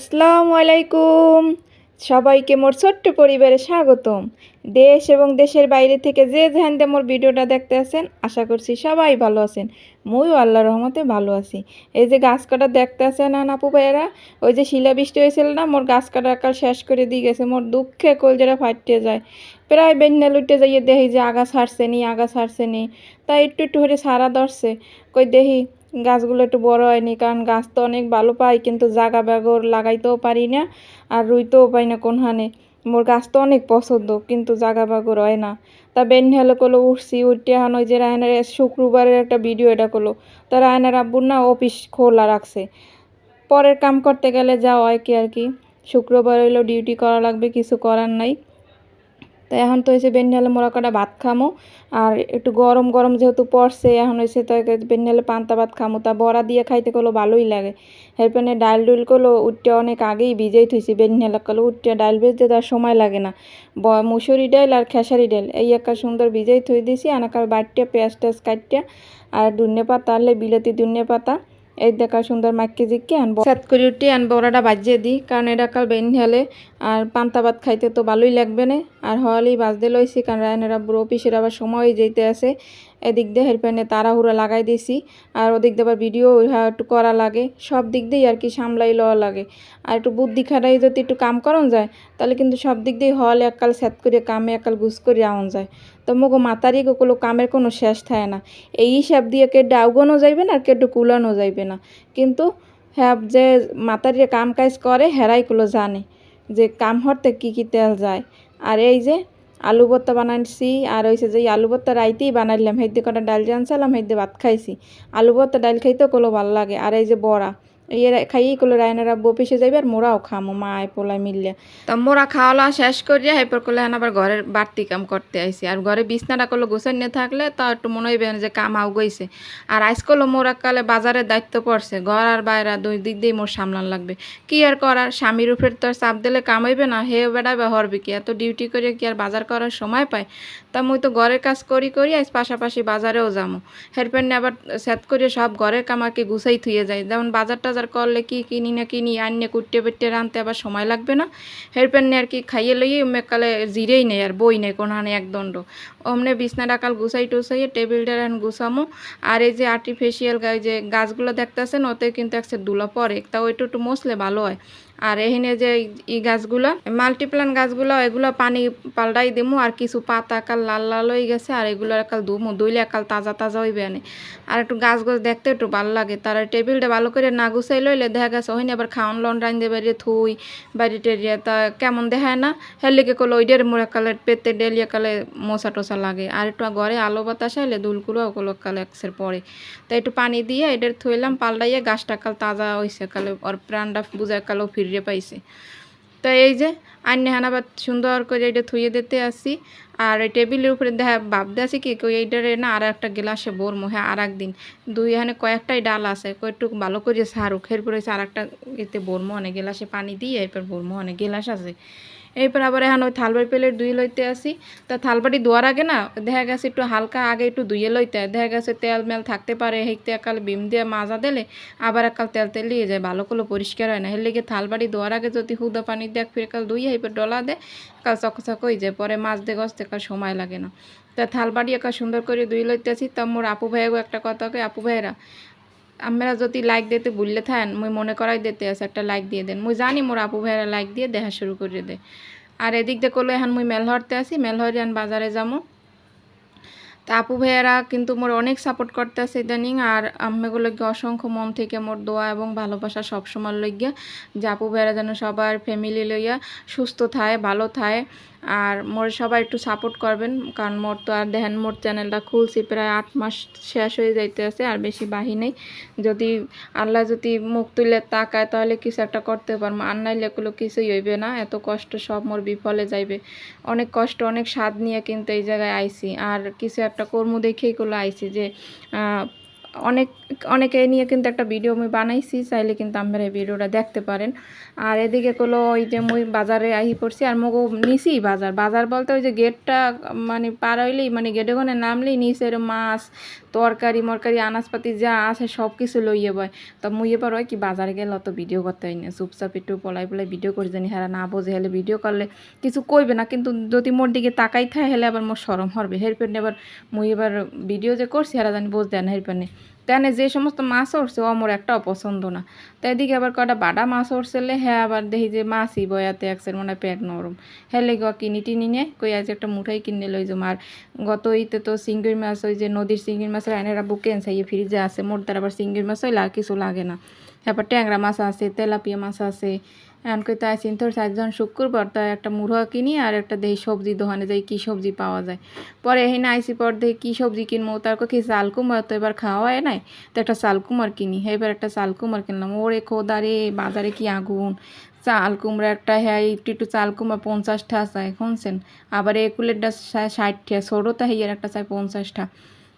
আসসালামু আলাইকুম সবাইকে মোর ছোট্ট পরিবারে স্বাগতম। দেশ এবং দেশের বাইরে থেকে যে দিয়ে মোর ভিডিওটা দেখতে আছেন, আশা করছি সবাই ভালো আছেন। মুইও আল্লাহ রহমতে ভালো আছি। এই যে গাছ কাটা দেখতে আছেন না, আপু ভাইয়েরা? ওই যে শিলা বৃষ্টি হয়েছিল না, মোর গাছ কাটা কাল শেষ করে দিয়ে গেছে, মোর দুঃখে কলজেরা ফাটিয়ে যায়। প্রায় বেঞ্জা লুটে যাইয়ে দেখি যে আগা ছাড়ছে নি আগা ছাড়ছে নি। তাই একটু একটু করে সারা ধরছে। কই দেখি গাছগুলো একটু বড় হয়নি, কারণ গাছ তো অনেক ভালো পাই, কিন্তু জাগা ব্যাগর লাগাইতেও পারি না আর রুইতেও পাই না কোনখানে। মোর গাছ তো অনেক পছন্দ, কিন্তু জাগা ব্যাগর হয় না। তা বেন হলে কলো উঠছি, উঠতে এখন ওই যে রায়নার শুক্রবারের একটা ভিডিও এটা করল তা রায়নার আব্বুর না অফিস খোলা রাখছে। পরের কাম করতে গেলে যা হয় কি আর কি? শুক্রবার হইল ডিউটি করা লাগবে, কিছু করার নাই। তো এখন তো হয়েছে বেন্ডালে মোরা কটা ভাত খামো। আর একটু গরম গরম যেহেতু পড়ছে, এখন হয়েছে তো বেন্ডালে পান্তা ভাত খামো। তা বড়া দিয়ে খাইতে করল ভালোই লাগে। এরপরে ডাল ডুল করল উঠতে অনেক আগেই ভিজেই থুইছি বেন্ডালে করল উঠতে ডাল ভেজতে তার সময় লাগে না। ব মুসুরি ডাল আর খেসারি ডাল এই একটা সুন্দর ভিজেই থুই দিছি। আনাকাল বাটিয়া পেঁয়াজ টেয়াজ কাটিয়া আর ধুনে পাতা আনলে বিলাতি ধুনে পাতা। এই দেখা সুন্দর মাক্কি জিকে আনব। সাত করে উঠি, আনব ওরাটা বাজিয়ে দিই কারণ এটা কাল বেন হলে আর পান্তা ভাত খাইতে তো ভালোই লাগবে না। আর হওয়ালেই বাজতে লইছি, কারণ রায়নেরা বুড়ো পিসের আবার সময় যেতে আছে। এদিক দিয়ে হেরপেনে তাড়াহুড়া লাগাই দিছি আর ওদিক দিয়ে আবার ভিডিও একটু করা লাগে, সব দিক দিয়েই আর কি সামলাই লওয়া লাগে। আর একটু বুদ্ধি খাটাই যদি একটু কাম করন যায়, তাহলে কিন্তু সব দিক দিয়ে হল এককাল সেট করে, কামে এককাল গুছ করে আউন যায়। তো মগো মাতারি কোনো কামের কোনো শেষ থাকে না। এই হিসাব দিয়ে কেডে আউগানো যাইবে না, আর কেডে কুলানো যাইবে না। কিন্তু হ্যাঁ যে মাতারিয়ে কাম কাজ করে হেরাইগুলো জানে যে কাম হরতে কী কী তেল যায়। আর এই যে আলু ভর্তা বানাইছি। আর হয়েছে যে আলু ভর্তা রাইতেই বানাইলাম। হেদ্দি কটা ডাল জানছিলাম হেদ্দি ভাত খাইছি। আলু ভর্তা ডাল খাইতেও কোনো ভালো লাগে। আর এই যে বড়া এই খাইয়েই করল রায়নারা বপিসে যাইবে আর মোরাও খামো, মা পোলায় মিললে তা মোরা খাওয়া সাস করিয়া এরপর করলে এখন আবার ঘরের বাড়তি কাম করতে আইসি আর ঘরে বিছনাটা করল গোছাই নিয়ে থাকলে তা একটু মনে হইবে যে কাম আউ গইছে। আর আইস করল মোরা কালে বাজারের দায়িত্ব পড়ছে, ঘর আর বাইরে দুই দিক দিয়ে মোর সামলান লাগবে। কি আর করার, স্বামীর উপরে তো আর চাপ দিলে কাম হইবে না, হে বেড়াবে হরবে কি? এত ডিউটি করে কি আর বাজার করার সময় পায়? তা মুই তো ঘরের কাজ করি করি আইস পাশাপাশি বাজারেও যামো। হেরপেন আবার সেট করে সব ঘরের কাম আর কি গুছাই থুয়ে যায় যেমন বাজার টাজার করলে কি কিনি না কিনি আনিয়ে কুটতে বেটে রানতে আবার সময় লাগবে না। হেরপেন আর কি খাইয়ে লইয়ে মেকালে জিরেই নেই আর বই নেই কোনখানে একদণ্ড অমনে বিছনা ডাকাল গুছাই টুসাইয়ে টেবিলটা রান গুছামো। আর এই যে আর্টিফিশিয়াল যে গাছগুলো দেখতেছেন, ওতে কিন্তু একটা দুলা পরে তা ওইটা একটু মশলে ভালো হয়। আর এখানে যে ই গাছগুলা মাল্টিপ্লান গাছগুলো, এগুলো পানি পাল্টাই দিমু, আর কিছু পাতা একাল লাল লাল হয়ে গেছে, আর এগুলো একাল ধুমু ধুইলে একাল তাজা তাজা হইবে আনে আর একটু গাছ গাছ দেখতে একটু ভালো লাগে। তার টেবিলটা ভালো করে না গুছাই লইলে দেখা গেছে ওইখানে আবার খাওয়ান লন রান দিয়ে বাড়িয়ে থুই বাড়ি টেরিয়া, তা কেমন দেখায় না? হেলিকে করল ওইটার মোড়া কালে পেতে ডেলিয়া কালে মশা টসা লাগে। আর একটু ঘরে আলো বাতাস আইলে দুলকুলো ওগুলো কালে একসের পরে। তা একটু পানি দিয়ে এটার থইলাম, পাল্টাইয়া গাছটা কাল তাজা হয়েছে কালে ওর প্রাণটা বুঝায় কালেও ফিরিয়ে পাইছে। তো এই যে আন্য হানাবাদ সুন্দর করে এটা থুয়ে দিতে আসি। আর এই টেবিলের উপরে দেখা ভাবতে আসি কি, কই এইটারে না আর একটা গ্লাসে বোর মোহে আর একদিন দুই এখানে কয়েকটাই ডাল আছে কয়েকটুকু ভালো করে সারুক। এরপরে আর একটা এতে বোরমো অনেক গ্লাসে পানি দিয়ে, এরপর বোরমো অনেক গ্লাস আছে। এরপর আবার এখন ওই থালবাড়ি প্লেট ধুয়ে লইতে আসি। তা থালবাড়ি ধোয়ার আগে না, দেখা গেছে একটু হালকা আগে একটু ধুয়ে লইতে। দেখা গেছে তেল মেল থাকতে পারে, হেঁকতে একাল বিম দিয়ে মাজা দিলে আবার একাল তেল তেল লিয়ে যায়, ভালো করে পরিষ্কার হয় না। হের লেগে থালবাড়ি ধোয়ার আগে যদি হুদা পানি দেখ ফিরে কাল ধুই এবার ডলা দে কাল চকচক হয়ে যায়, পরে মাছ দিয়ে গছতে কাল সময় লাগে না। তা থালবাড়ি একা সুন্দর করে ধুই লইতে আসি। তা মোর আপু ভাইয়াগো একটা কথা আপু ভাইয়েরা আমরা যদি লাইক দিতে ভুললে থাকেন, মুই মনে করাই দিতে আছে, একটা লাইক দিয়ে দেন। মুই জানি মোর আপু ভাইয়েরা লাইক দিয়ে দেখা শুরু করে দে আর এদিক দিয়ে করল এখন মুই মেলহরতে আসি মেলহরে আন বাজারে যাব তা আপু ভাইয়েরা কিন্তু মোর অনেক সাপোর্ট করতে আছে ইদানিং, আর আম্মেগুলোকে অসংখ্য মন থেকে মোর দোয়া এবং ভালোবাসা সবসময় লইয়া যে আপু ভাইয়েরা যেন সবার ফ্যামিলি লইয়া সুস্থ থায়, ভালো থায়। আর মোর সবাই একটু সাপোর্ট করবেন, কারণ মোর তো আর দেখেন মোর চ্যানেলটা খুলছি প্রায় আট মাস শেষ হয়ে যাইতে আছে আর বেশি বাহি নেই। যদি আল্লাহ যদি মুখ তুলে তাকায় তাহলে কিছু একটা করতে পারব, আর নাইলে এগুলো কিছুই হইবে না। এত কষ্ট সব মোর বিফলে যাইবে। অনেক কষ্ট, অনেক স্বাদ নিয়ে কিন্তু এই জায়গায় আইছি। আর কিছু একটা কর্ম দেখেই গুলো আইছি যে অনেক, অনেকে নিয়ে কিন্তু একটা ভিডিও আমি বানাইছি, চাইলে কিন্তু আপনারা এই ভিডিওটা দেখতে পারেন। আর এদিকে কোনো ওই যে মুই বাজারে আহি পড়ছি, আর মগো নিছি বাজার। বাজার বলতে ওই যে গেটটা মানে পার হইলেই মানে গেটে ওখানে নামলেই নিচের মাছ তরকারি, মরকারি, আনাজপাতি যা আছে সব কিছু লইয়ে বয়। তো মুই এবার হয় কি বাজারে গেলে অত ভিডিও করতে হয় না। চুপচাপ একটু পলাই পলাই ভিডিও করে জানি হ্যাঁ না বোঝে হলে ভিডিও করলে কিছু কইবে না। কিন্তু যদি মোর দিকে তাকাই থাকে হলে আবার মোর সরম হরবে। হেরপেন এবার মুই এবার ভিডিও যে করছি, হেরা জানি বোঝ দেয় না হেরপেনে তেনে যে সমস্ত মাছ উঠছে ও আমার একটাও পছন্দ না। তো এদিকে আবার কটা বাডা মাছ উঠছিলে হ্যাঁ আবার দেখি যে মাছই বয়াতে একসের মনে হয় পেট নরম। হেলে গ, কিনি টিনি নে, কই আজ একটা মুঠাই কিনে লই যে আর গত ইতে তো চিংড়ি মাছ, ওই যে নদীর চিংড়ি মাছের এনেরা বুকে সাইয়ে ফ্রিজে আছে, মোর তার আবার চিংড়ি মাছ আর কিছু লাগে না। তারপর ট্যাংরা মাছ আছে, তেলাপিয়া মাছ আছে। এখন কই তাই চিন্তা চারজন শুক্রবার তাই একটা মুড়া কিনি আর একটা দেখি সবজি দোকানে যাই, কি সবজি পাওয়া যায়? পরে এখানে আইসি পর দেখি কী সবজি কিনবো, তার কি চাল কুমার তো এবার খাওয়া হয় নাই, তো একটা চাল কুমার কিনি। এবার একটা চাল কুমার কিনলাম। ওরে খোদারে বাজারে কি আগুন! চাল কুমড়া একটা হ্যাঁ একটু একটু চাল কুমড়া পঞ্চাশটা চায়, শুনছেন? আবার একুলেরটা ষাটটা ছোটোটা হিয়ার একটা চাই পঞ্চাশটা।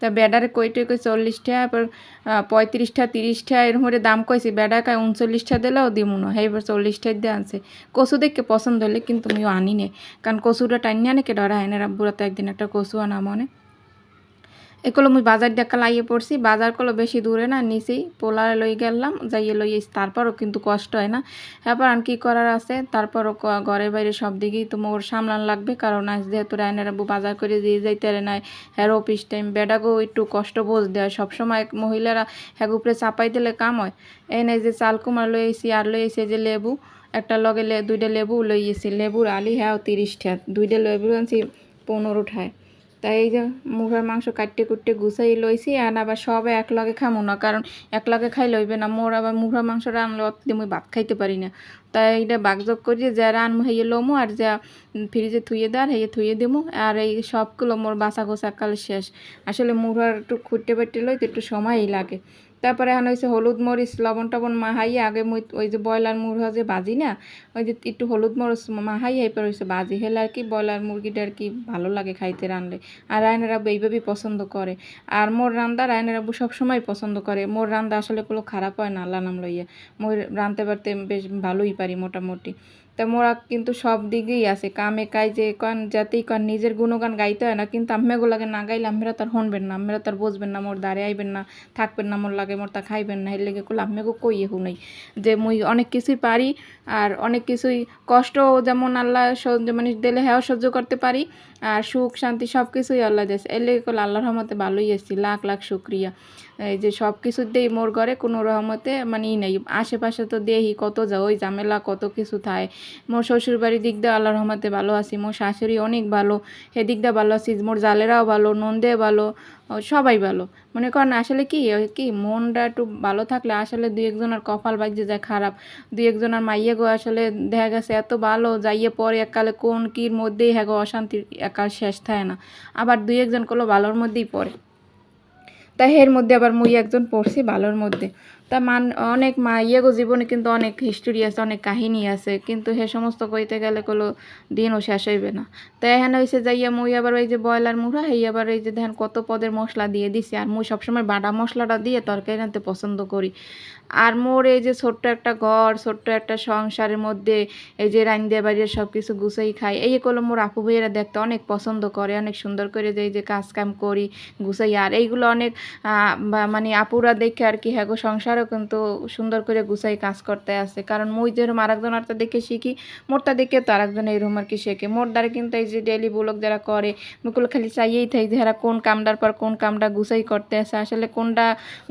তা বেডারে কইটে কই চল্লিশটা, এবার পঁয়ত্রিশটা, তিরিশটা এরকম করে দাম কইছি বেডা কায় উনচল্লিশটা দিলেও দিমু না এইবার চল্লিশটাই দিয়ে আনছে। কচু দেখে পছন্দ হলে কিন্তু আমিও আনি নে, কারণ কচুটা টাইনি আনে কে ডরা হয় না রাব্বুরা তো একদিন একটা কচু আনা মনে। এগুলো মুই বাজার দেখা লাইয়ে পড়ছি, বাজার কলো বেশি দূরে না নিচেই পোলারে লই গেলাম, যাইয়ে লই তারপরও কিন্তু কষ্ট হয় না। এবার আর কি করার আছে? তারপরও ক- ঘরে বাইরে সব দিকেই তো মোর সামলান লাগবে, কারণ আজ যেহেতু রায়নের আব্বু বাজার করে দিয়ে যাইতে নাই হ্যার অফিস টাইম বেডাগো একটু কষ্ট বোঝ দেয়। সবসময় মহিলারা হ্যাঁ উপরে চাপাই দিলে কাম হয়। এই নাই যে চাল কুমার লই আইছি আর লই এসে যে লেবু, একটা লগে দুইটা লেবু লই আইছি। লেবুর আলি হ্যাঁ তিরিশটা, দুইটা লেবু আনছি পনেরো ঠায় তাই এই যে মুখার মাংস কাটতে কুটতে গুছাই লইছি আর আবার সব এক লগে খামো না, কারণ এক লগে খাই লইবে না। মোর আবার মুরগার মাংস রানলে অত মুই ভাত খাইতে পারি না। তাই এইটা বাগযোগ করি যা রানমো হেয়ে লমো আর যা ফ্রিজে থুয়ে দেওয়ার হেয়ে থুয়ে দিমো। আর এই সবগুলো মোর বাসা গোসা কাল শেষ। আসলে মুরগার একটু খুঁটতে বাটতে লইতে একটু সময়ই লাগে। তারপরে এখন হয়েছে হলুদ মরিচ, লবণ টবণ মাহাইয়ে আগে মুই ওই যে ব্রয়লার মুরগা যে বাজি না, ওই যে একটু হলুদ মরিচ মাহাইয়ে এরপর হয়েছে বাজি হেলে আর কি ব্রয়লার মুরগিটা আর কি ভালো লাগে খাইতে রানলে। আর রায়নের আব্বু এইভাবেই পছন্দ করে। আর মোর রান্দা রায়নের আব্বু সবসময় পছন্দ করে। মোর রান্দা আসলে কোনো খারাপ হয় না আল্লাহ নাম লইয়া। মোর রাঁধতে পারতে বেশ ভালোই পারি মোটামুটি। তা মোরা কিন্তু সব দিকেই আছে। কামে কাজে কন যাতেই কন, নিজের গুণগান গাইতে হয় না, কিন্তু আম্মেগুলাকে না গাইলে আমরা তার হনবেন না আমরা তার বসবেন না, মোর দাঁড়ে আইবেন না, থাকবেন না, মোর লাগে মোর তা খাইবেন না, এর লেগে করলে আম্মেকে কইয়ে হুনাই যে মুই অনেক কিছুই পারি আর অনেক কিছুই কষ্ট যেমন আল্লাহ মানে দিলে হ্যাঁ সহ্য করতে পারি আর সুখ, শান্তি সব কিছুই আল্লাহ দিয়েছে। এর লেগে করলে আল্লাহর রহমতে ভালোই এসেছি লাখ লাখ শুক্রিয়া। এই যে সব কিছুতেই মোর ঘরে, কোনো রহমতে মানে ই নেই। আশেপাশে তো দেহি, কত যা ওই ঝামেলা, কত কিছু থাকে মোর শ্বশুরবাড়ির দিক দিয়ে আল্লাহর রহমতে ভালো আছি, মোর শাশুড়ি অনেক ভালো, সেদিক দিয়ে ভালো আছি, মোর জালেরাও ভালো নন্দে ভালো। সবাই ভালো। মনে করেন আসলে কি কি, মনটা একটু ভালো থাকলে আসলে দুই একজনের কপাল বাজছে যায় খারাপ। দুই একজনের মাইয়ে গো আসলে দেখা গেছে এত ভালো, যাইয়ে পরে এককালে কোন কির মধ্যেই হ্যাঁ গো অশান্তির একাল শেষ থাকে না। আবার দুই একজন করল ভালোর মধ্যেই পড়ে। তাই এর মধ্যে আবার মুই একজন পড়ছি ভালোর মধ্যে। তা মান, অনেক মা ইয়েগো জীবনে কিন্তু অনেক হিস্টোরি আছে, অনেক কাহিনী আছে, কিন্তু সে সমস্ত কইতে গেলে কোনো দিনও শেষ হইবে না। তাই এখানে হয়েছে যাইয়া মুই আবার ওই যে ব্রয়লার মুড়া, এই আবার এই যে দেখেন কত পদের মশলা দিয়ে দিছি, আর মুই সবসময় বাটা মশলাটা দিয়ে তরকারি রাঁধতে পছন্দ করি। আর মোর এই যে ছোট্ট একটা ঘর, ছোট্ট একটা সংসারের মধ্যে এই যে রান্দিয়া বাড়ির সব কিছু গুছাই খাই, এই করল মোর আপু ভাইয়েরা দেখতে অনেক পছন্দ করে, অনেক সুন্দর করে যে, এই যে কাজ কাম করি, গুছাই, আর এইগুলো অনেক মানে আপুরা দেখে আর কি হ্যাঁ গো সংসারও কিন্তু সুন্দর করে গুছাই কাজ করতে আছে কারণ মুই যেরকম আরেকজন আরটা দেখে শিখি, মোরটা দেখে তো আরেকজন এইরকম আর কি শেখে। মোর দ্বারা কিন্তু এই যে ডেলি ব্লগ যারা করে মুগুলো খালি চাইয়েই থাকি যে এরা কোন কামটার পর কোন কামটা গুছাই করতে আছে আসলে কোনটা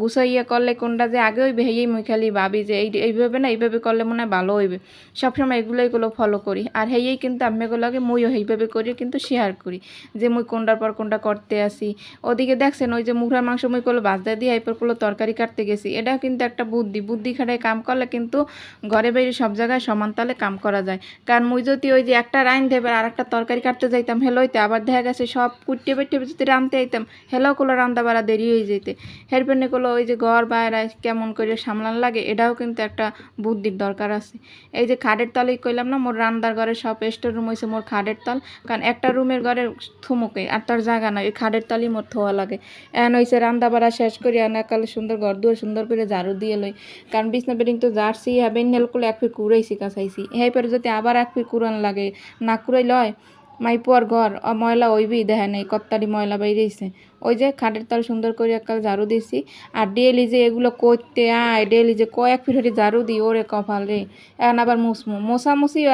গুছাইয়ে করলে, কোনটা যে আগে হইবে হেয়েই মুই খালি ভাবি যে এই এইভাবে না, এইভাবে করলে মনে হয় ভালো হইবে। সবসময় এগুলোই গুলো ফলো করি। আর হেয়েই কিন্তু আম্মেগুলোকে মুইও এইভাবে করি, কিন্তু শেয়ার করি যে মুই কোনটার পর কোনটা করতে আসি। ওদিকে দেখছেন, ওই যে মুখের মাংস মুই করল বাজদা দিয়ে এরপর করল তরকারি কাটতে গেছি। এটা কিন্তু একটা বুদ্ধি। বুদ্ধি খাটায় কাম করলে কিন্তু ঘরে বাইরে সব জায়গায় সমান তালে কাম করা যায়। কারণ মুই যদি ওই যে একটা রাইন দেবে আর একটা তরকারি কাটতে যাইতাম হেলোইতে আবার দেখা গেছে সব কুটিয়ে বেটে যদি রাঁধতে আইতাম হেলো করল রান্না বাড়া দেরি হয়ে যেতে হেরপেনে করল ওই যে ঘর বাইরে কেমন করে সামলান লাগে, এটাও কিন্তু একটা বুদ্ধির দরকার আছে। এই যে খাটের তলেই কইলাম না, মোর রান্নার ঘরে সব স্টোর রুম হয়েছে মোর খাটের তল। কারণ একটা রুমের ঘরে থুমুকে আর তার জায়গা নাই, ওই খাটের তলই মোর থোয়া লাগে। এন হয়েছে রান্না বাড়া শেষ করি একালে সুন্দর ঘর দুয়ার সুন্দর করে ঝাড়ু দিয়ে লই। কারণ বিছনা বেডিং তো জার্সি হ্যাঁ নেল করলে এক ফির কুড়াইছি কাছাইছি। হ্যাঁ পরে যদি আবার এক ফির কুড়ান লাগে, না কুড়াই লয় মাই পর ঘর ময়লা ওইবি দেখা নেই কত্তারি ময়লা বাইরেছে ওই যে খাটের তল সুন্দর করে একাল ঝাড়ু দিছি। আর ডেলি যে এগুলো করতে আয় ডেলি যে কয়েক ফিট হতে ঝাড়ু দিই, ওরে কপাল। রে এখন আবার মুসমু।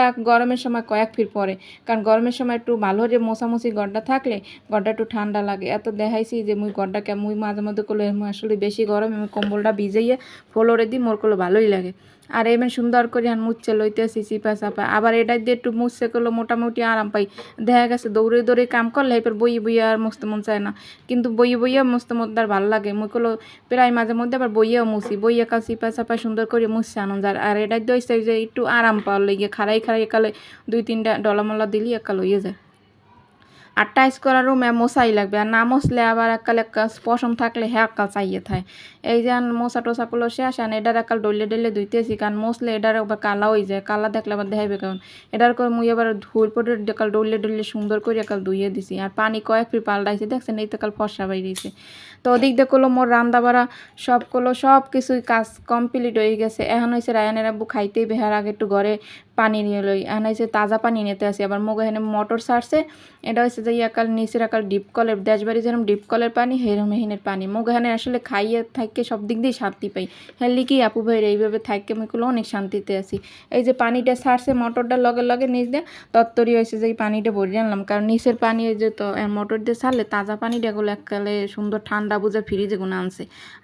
এক গরমের সময় কয়েক ফিট পরে কারণ গরমের সময় একটু ভালো যে মোছামুছি গড়টা থাকলে গড্ডা একটু ঠান্ডা লাগে। এত দেখাইছি যে মুই গড়টাকে মুই মাঝে মধ্যে করলে আসলে বেশি গরম কম্বলটা ভিজাইয়ে ফ্লোরে দিই, মোর করলে ভালোই লাগে। আর এমন সুন্দর করে আর মুচ্ছে লইতেছি চিপা চাপা আবার এটা দিয়ে একটু মুছছে করলে মোটামুটি আরাম পাই। দেখা গেছে দৌড়ে দৌড়ে কাম করলে এরপর বইয়ে বইয়ে আর মুছতে মন চায় না। কিন্তু বইয়ে বইয়ে মুছতে মধ্যে আর ভালো লাগে। মুই করল প্রায় মাঝে মধ্যে আবার বইয়েও মুছি। বইয়ে কাল চিপা চাপা সুন্দর করে মুছছে আনন্দ আর আর এটা দিয়ে যে একটু আরাম পাওয়ার লেগে খাড়াই খাড়াই একালে দুই তিনটা ডলামলা দিলি একাল হইয়ে যায়। আর টাইস করার রুমে মশাই লাগবে। আর না মশলে আবার এককাল একটা পশম থাকলে হ্যাঁ একাল চাইয়ে থাকে এই যে মশা টসা করল শেষ, আর এটার একাল ডলে ডলে ধুইতেছি, কারণ মশলে এটার আবার কালা হয়ে যায়। কালা দেখলে আবার দেখাইবে কারণ এটার করে মুই আবার ধুই পটে একাল ডলে ডলে সুন্দর করে একাল ধুইয়ে দিছি। আর পানি কয়েক ফির পাল্টাইছে, দেখছেন? এই তো কাল ফর্সা বাইরেছে তো ওদিক দিয়ে করল মোর রান্না বাড়া, সব করল সব কিছুই কাজ কমপ্লিট হয়ে গেছে। এখন হয়েছে রায়ানের আব্বু খাইতেই বেহার, আগে একটু ঘরে পানি নিয়ে লই। এখন হয়েছে তাজা পানি নিতে আসি, আবার মুখ এখানে মোটর সারছে। এটা হয়েছে যে একাল নিচের একাল ডিপ কলের দেশবাড়ি যেরকম ডিপ কলের পানি হেরম এহিনের পানি। মুখ এখানে আসলে খাইয়ে থাককে সব দিক দিয়ে শান্তি পাই। হেললি কি আপু ভাইয়ের এইভাবে থাককে আমি করলে অনেক শান্তিতে আসি এই যে পানিটা সারছে মোটরটা লগে লগে নিচ দিয়ে তত্তরি হয়েছে যে এই পানিটা ভরে আনলাম। কারণ নিচের পানি ওই যে তো মোটর দিয়ে সারলে তাজা পানিটা গুলো এককালে সুন্দর ঠান্ডা বুঝে ফ্রিজে গুলো আনছে।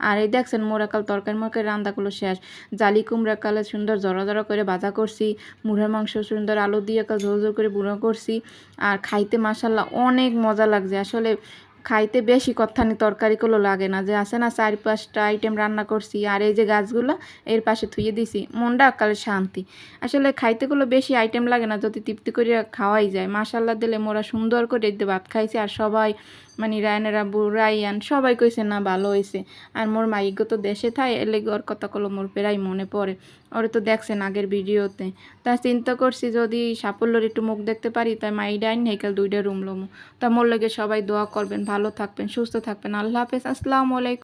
আর এই দেখছেন মোর একাল তরকারি মরকারি রান্নাগুলো শেষ। জালি কুমড়া কালে সুন্দর জড়া জড়ো করে ভাজা করছি। মুড়ের মাংস, সুন্দর আলু দিয়ে একাল ঝোল ঝোল করে বুড়ো করছি। আর খাইতে মাসাল্লাহ অনেক মজা লাগছে। আসলে খাইতে বেশি কথানি তরকারিগুলো লাগে না। যে আছে না চার পাঁচটা আইটেম রান্না করছি, আর এই যে গাছগুলো, এর পাশে থুয়ে দিছি। মনটা কালে শান্তি। আসলে খাইতেগুলো বেশি আইটেম লাগে না, যদি তৃপ্তি করে খাওয়াই যায়। মাসাল্লাহ দিলে মোরা সুন্দর করে ভাত খাইছি, আর সবাই মানে রায়নেরা রাইয়ান, সবাই কইছে না ভালো হয়েছে আর মোর মাইগ্য তো দেশে থাই এলে ওর কথা কলো মোর প্রায় মনে পড়ে। ওরে তো দেখছেন আগের ভিডিওতে। তা চিন্তা করছি যদি সাফল্যর একটু মুখ দেখতে পারি, তাই মাই ডাইন হেকাল দুইটা রুম লমু। তা মোর লেগে সবাই দোয়া করবেন, ভালো থাকবেন, সুস্থ থাকবেন। আল্লাহ হাফেজ, আসসালামু আলাইকুম।